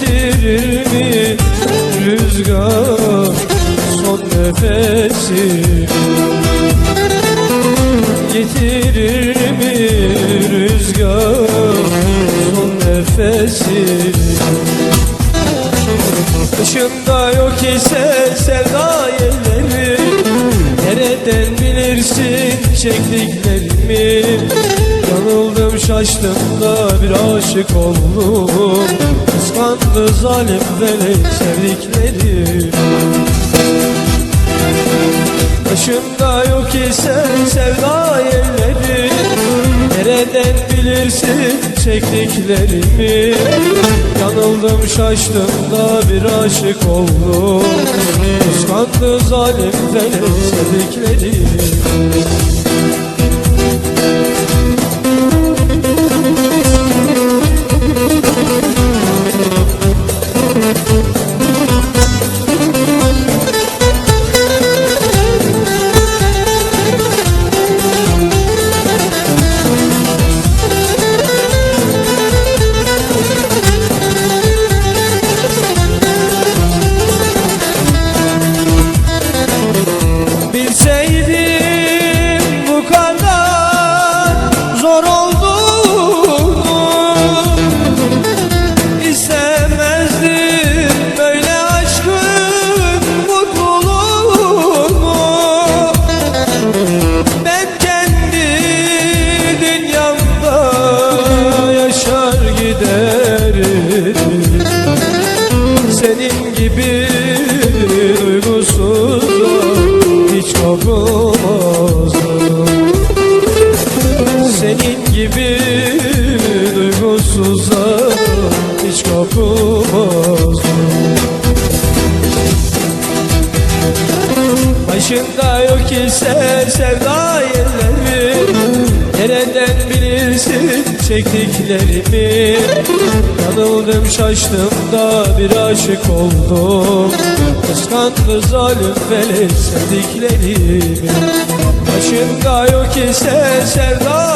getirir mi rüzgar son nefesi? Getirir mi rüzgar son nefesi? Dışında yok ise sevda yerleri Nereden bilirsin çektiklerimi? Yanıldım şaştım da bir aşık oldum. Kıskandı zalim beni sevdiklerim Başımda yok ise sevda yerleri Nereden bilirsin çektiklerimi? Yanıldım şaştım da bir aşık oldum. Kıskandı zalim beni sevdiklerim Música Senin gibi duygusuz hiç kapılmazdım Senin gibi duygusuza hiç kapılmazdım Başında yok ise sevda yerleri Nereden bilirsin çektiklerimi. Yanıldım şaştım da bir aşık oldum. Kıskandı zalim beni sevdiklerimi. Başında yok ise sevda